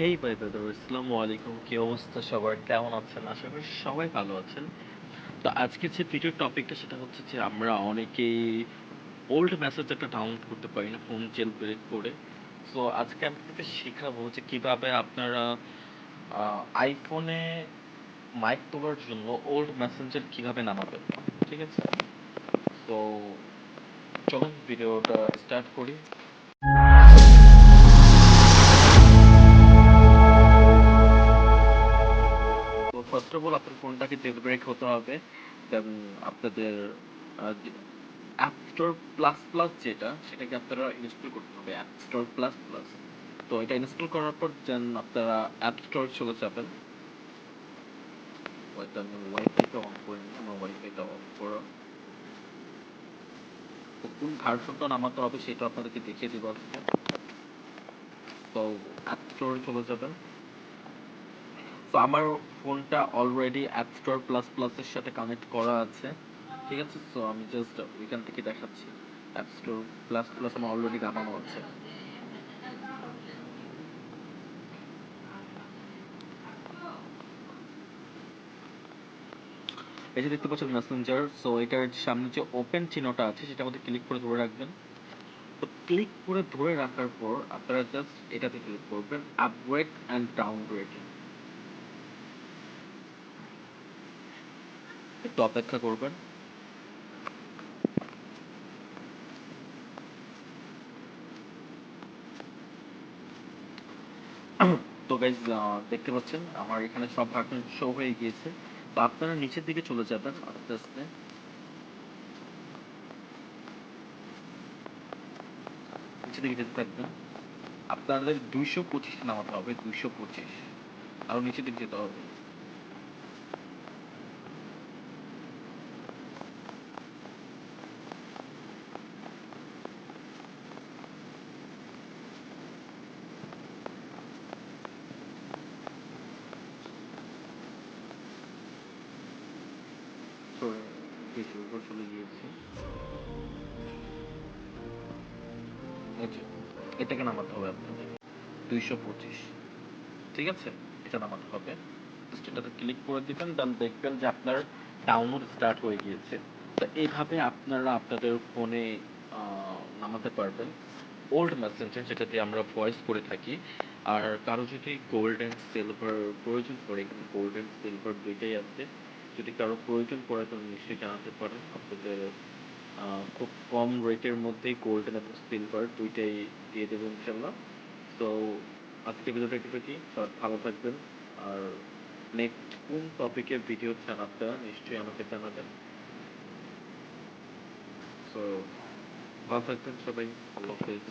হেই ভাই ব্রাদার আসসালামু আলাইকুম। কি অবস্থা সবার? কেমন আছেন? আশা করি সবাই ভালো আছেন। তো আজকে যে ভিডিও টপিকটা সেটা হচ্ছে যে আমরা অনেকেই ওল্ড মেসেজ একটা ডাউনলোড করতে পারি না ফোন জেল ব্রেক করে। সো আজকে আমি আপনাকে শেখাবো যে কীভাবে আপনারা আইফোনে মাইক তোলার জন্য ওল্ড মেসেঞ্জার কীভাবে নামাবেন, ঠিক আছে? তো চলুন ভিডিওটা স্টার্ট করি। আপনার ফোনটাকে জেল ব্রেক হতে হবে আপনাদের অ্যাপ স্টোর প্লাস প্লাস যেটা, সেটাকে আপনারা ইনস্টল করতে হবে অ্যাপ স্টোর প্লাস প্লাস তো এটা ইনস্টল করার পর আপনারা অ্যাপ স্টোর চলে যাবেন। হয়তো আমি ওয়াইফাইটা অন আমার ওয়াইফাইটা কোন ভার্সনটা নামাতে হবে সেটা আপনাদেরকে দেখিয়ে দেবো তো অ্যাপ স্টোরে চলে যাবেন। তো আমার ফোনটা অলরেডি অ্যাপ স্টোর প্লাস প্লাসের সাথে কানেক্ট করা আছে। ঠিক আছে? সো আমি জাস্ট ওইখান থেকে দেখাচ্ছি। অ্যাপ স্টোর প্লাস প্লাস আমার অলরেডি নামানো আছে। এই যে দেখতে পাচ্ছেন মেসেঞ্জার সো এটার সামনে যে ওপেন চিহ্নটা আছে, সেটা মধ্যে ক্লিক করে ধরে রাখবেন। তো ক্লিক করে ধরে রাখার পর আপনারা জাস্ট এটাতে ক্লিক করবেন আপগ্রেড অ্যান্ড ডাউনগ্রেড একটু অপেক্ষা করবেন। তো গাইজ দেখতে পাচ্ছেন, আমার এখানে সব ভার্সন শো হয়ে গিয়েছে। তো আপনারা নিচের দিকে চলে যাবেন, আস্তে আস্তে। নিচের দিকে যেতে থাকবেন। আপনাদের দুইশো পঁচিশ নামাতে হবে, দুইশো পঁচিশ। আরও নিচের দিকে যেতে হবে। কিছুর উপর চলে গিয়েছি। এটাকে নামাতে হবে আপনাদের। দুইশো পঁচিশ। ঠিক আছে? এটা নামাতে হবে। এটাতে ক্লিক করে দিবেন দেন দেখবেন যে আপনার ডাউনলোড স্টার্ট হয়ে গিয়েছে। তো এইভাবে আপনারা আপনাদের ফোনে নামাতে পারবেন। ওল্ড মেসেঞ্জার যেটা দিয়ে আমরা ভয়েস করে থাকি। আর কারও যদি গোল্ড অ্যান্ড সিলভার প্রয়োজন পড়ে গোল্ড অ্যান্ড সিলভার দুইটাই আছে। যদি কারও প্রয়োজন পড়ে তো নিশ্চয়ই জানাতে পারেন। আপনাদের খুব কম রেটের মধ্যেই গোল্ডেন এবং সিলভার দুইটাই দিয়ে দেবো ইনশাল্লাহ তো আজকে ভিডিওটা একটু কি সবাই ভালো থাকবেন। আর নেক্সট কোন টপিকের ভিডিও চান নিশ্চয়ই আমাকে জানাবেন। সো ভালো থাকবেন সবাই। আল্লাহ হাফেজ।